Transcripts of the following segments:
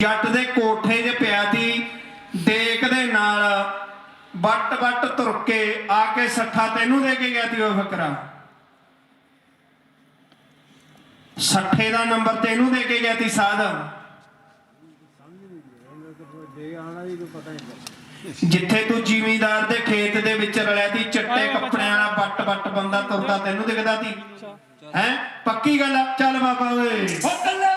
ਜੱਟ ਦੇ ਕੋਠੇ 'ਚ ਪਿਆ ਸੀ ਡੇਕ ਦੇ ਨਾਲ ਵੱਟ ਵੱਟ ਤੁਰ ਕੇ ਆ ਕੇ ਸੱਠਾ ਤੈਨੂੰ ਦੇ ਕੇ ਗਿਆ ਸੀ ਉਹ ਫਕਰਾ। ਸੱਠੇ ਦਾ ਨੰਬਰ ਤੈਨੂੰ ਦੇ ਕੇ ਗਿਆ ਸੀ ਸਾਧ। ਜਿੱਥੇ ਤੂੰ ਜ਼ਿਮੀਂਦਾਰ ਦੇ ਖੇਤ ਦੇ ਵਿੱਚ ਰਲਿਆ ਸੀ ਚਿੱਟੇ ਕੱਪੜਿਆਂ ਵਾਲਾ ਵੱਟ ਵੱਟ ਬੰਦਾ ਤੁਰਦਾ ਤੈਨੂੰ ਦਿਖਦਾ ਸੀ। ਹੈ? ਪੱਕੀ ਗੱਲ ਆ? ਚੱਲ ਬਾਬਾ ਓਏ। ਉਹ ਕੱਲੇ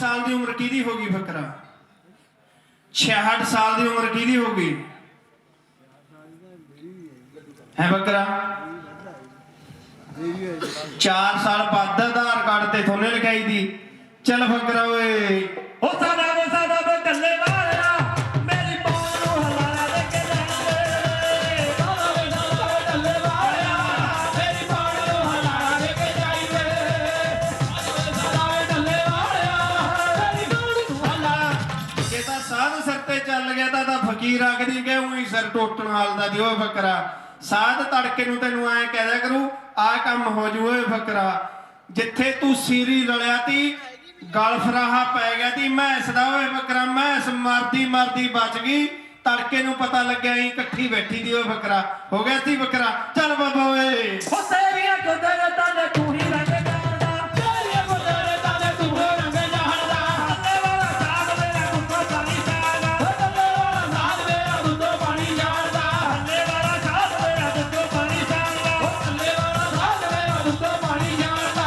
ਸਾਲ ਦੀ ਉਮਰ ਕਿਹਦੀ ਹੋ ਗਈ ਫਕਰਾ? 66 ਸਾਲ ਦੀ ਉਮਰ ਕਿਹਦੀ ਹੋ ਗਈ? ਹੈ ਬੱਕਰਾ 4 ਸਾਲ ਬਾਅਦ ਆਧਾਰ ਕਾਰਡ ਤੇ ਥੋਨੇ ਲਗਾਈ ਦੀ। ਚੱਲ ਫਕਰਾ ਓਏ। ਤੇ ਤਾਂ ਫਕੀਰ ਆਖਦੀ ਕਿ ਉਹੀ ਸਿਰ ਟੋਟਣ ਵਾਲਦਾ ਜੀ, ਓਏ ਫਕਰਾ। ਸਾਧ ਤੜਕੇ ਨੂੰ ਤੈਨੂੰ ਐ ਕਹਿਦਾ ਕਰੂ ਆ ਕੰਮ ਹੋ ਜੂ, ਓਏ ਫਕਰਾ। ਜਿੱਥੇ ਤੂੰ ਸੀਰੀ ਰਲਿਆ ਤੀ, ਗਲ ਫਰਾਹਾ ਪੈ ਗਿਆ ਤੀ, ਮੈਸ ਦਾ, ਓਏ ਫਕਰਾ, ਮੈਸ ਮਰਦੀ ਮਰਦੀ ਬਚ ਗਈ। ਤੜਕੇ ਨੂੰ ਪਤਾ ਲੱਗਿਆ ਹੀ ਇਕੱਠੀ ਬੈਠੀ ਦੀ, ਓਏ ਫਕਰਾ। ਹੋ ਗਿਆ ਸੀ ਫਕਰਾ। ਚੱਲ